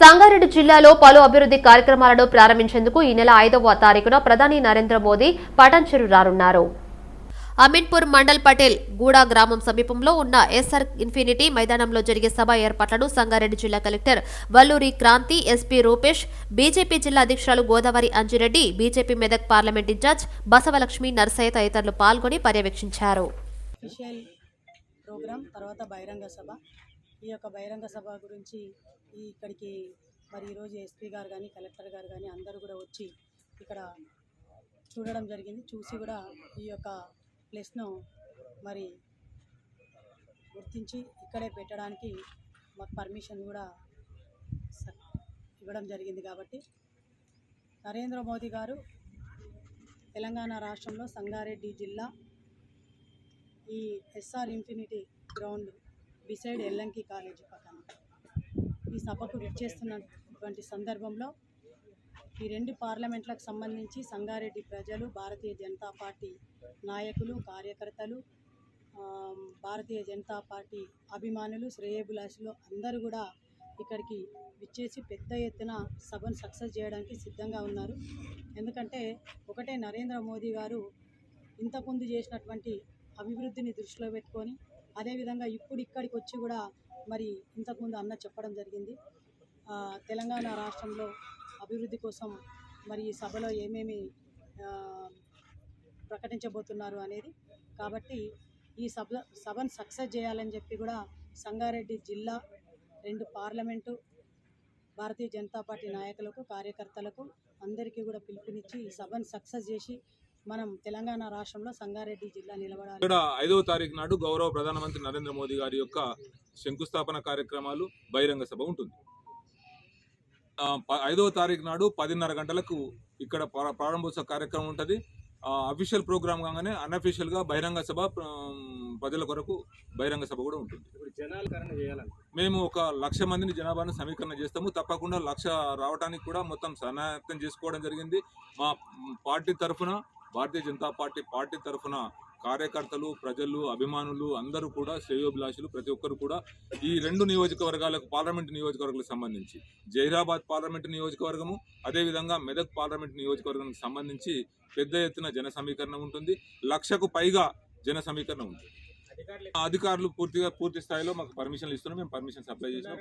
సంగారెడ్డి జిల్లాలో పలు అభివృద్ధి కార్యక్రమాలను ప్రారంభించేందుకు ఈ నెల ఐదవ తారీఖున ప్రధాని నరేంద్ర మోదీ పటాన్చెరు రానున్నారు. అమీన్పూర్ మండల్ పటేల్ గూడా గ్రామం సమీపంలో ఉన్న ఎస్ఆర్ ఇన్ఫినిటీ మైదానంలో జరిగే సభ ఏర్పాట్లను సంగారెడ్డి జిల్లా collector Valluri Kranthi SP Rupesh BJP జిల్లా అధ్యక్షురాలు Godavari Anjireddy BJP Medak parliament in charge Basavalakshmi Narsaiah తదితరులు పాల్గొని పర్యవేక్షించారు. తర్వాత బహిరంగ సభ. ఈ యొక్క బహిరంగ సభ గురించి ఈ ఇక్కడికి మరి ఈరోజు ఎస్పీ గారు కానీ కలెక్టర్ గారు కానీ అందరూ కూడా వచ్చి ఇక్కడ చూడడం జరిగింది. చూసి కూడా ఈ యొక్క ప్లేస్ను మరి గుర్తించి ఇక్కడే పెట్టడానికి మాకు పర్మిషన్ కూడా స- ఇవ్వడం జరిగింది కాబట్టి. నరేంద్ర మోదీ గారు తెలంగాణ రాష్ట్రంలో సంగారెడ్డి జిల్లా ఈ SR Infinity ground beside Yellanki college పక్కన. ఈ సభకు విచ్చేస్తున్నటువంటి సందర్భంలో ఈ రెండు పార్లమెంట్లకు సంబంధించి సంగారెడ్డి ప్రజలు భారతీయ జనతా పార్టీ నాయకులు కార్యకర్తలు భారతీయ జనతా పార్టీ అభిమానులు శ్రేయభిలాషులు అందరూ కూడా ఇక్కడికి విచ్చేసి పెద్ద ఎత్తున సభను సక్సెస్ చేయడానికి సిద్ధంగా ఉన్నారు. ఎందుకంటే ఒకటే నరేంద్ర మోదీ గారు ఇంతకుముందు చేసినటువంటి అభివృద్ధిని దృష్టిలో పెట్టుకొని అదేవిధంగా ఇప్పుడు ఇక్కడికి వచ్చి కూడా మరి ఇంతకుముందు అన్న చెప్పడం జరిగింది. తెలంగాణ రాష్ట్రంలో అభివృద్ధి కోసం మరి ఈ సభలో ఏమేమి ప్రకటించబోతున్నారు అనేది. కాబట్టి ఈ సభ సభను సక్సెస్ చేయాలని చెప్పి కూడా సంగారెడ్డి జిల్లా రెండు పార్లమెంటు భారతీయ జనతా పార్టీ నాయకులకు కార్యకర్తలకు అందరికీ కూడా పిలుపునిచ్చి ఈ సభను సక్సెస్ చేసి మనం తెలంగాణ రాష్ట్రంలో సంగారెడ్డి జిల్లా నిలబడాలి. ఇక్కడ ఐదవ తారీఖు నాడు గౌరవ ప్రధానమంత్రి నరేంద్ర మోదీ గారి యొక్క శంకుస్థాపన కార్యక్రమాలు బహిరంగ సభ ఉంటుంది. ఐదవ తారీఖు నాడు పదిన్నర గంటలకు ఇక్కడ ప్రా- ప్రారంభోత్సవ కార్యక్రమం ఉంటుంది. అఫీషియల్ ప్రోగ్రామ్ కాగానే అన్అఫీషియల్గా బహిరంగ సభ ప్రజల కొరకు బహిరంగ సభ కూడా ఉంటుంది. మేము ఒక లక్ష మందిని జనాభాను సమీకరణ చేస్తాము. తప్పకుండా లక్ష రావడానికి కూడా మొత్తం సన్నాహం చేసుకోవడం జరిగింది. మా పార్టీ తరఫున భారతీయ జనతా పార్టీ పార్టీ తరఫున కార్యకర్తలు ప్రజలు అభిమానులు అందరూ కూడా శ్రేయోభిలాషులు. ప్రతి ఒక్కరు కూడా ఈ రెండు నియోజకవర్గాలకు పార్లమెంట్ నియోజకవర్గాలకు సంబంధించి జైరాబాద్ పార్లమెంట్ నియోజకవర్గము అదేవిధంగా మెదక్ పార్లమెంట్ నియోజకవర్గానికి సంబంధించి పెద్ద ఎత్తున జన సమీకరణ ఉంటుంది. లక్షకు పైగా జన సమీకరణ ఉంటుంది. అధికారులు అధికారులు పూర్తిగా పూర్తి స్థాయిలో మాకు పర్మిషన్లు ఇస్తున్నాం మేము పర్మిషన్ సప్లై చేసినాం.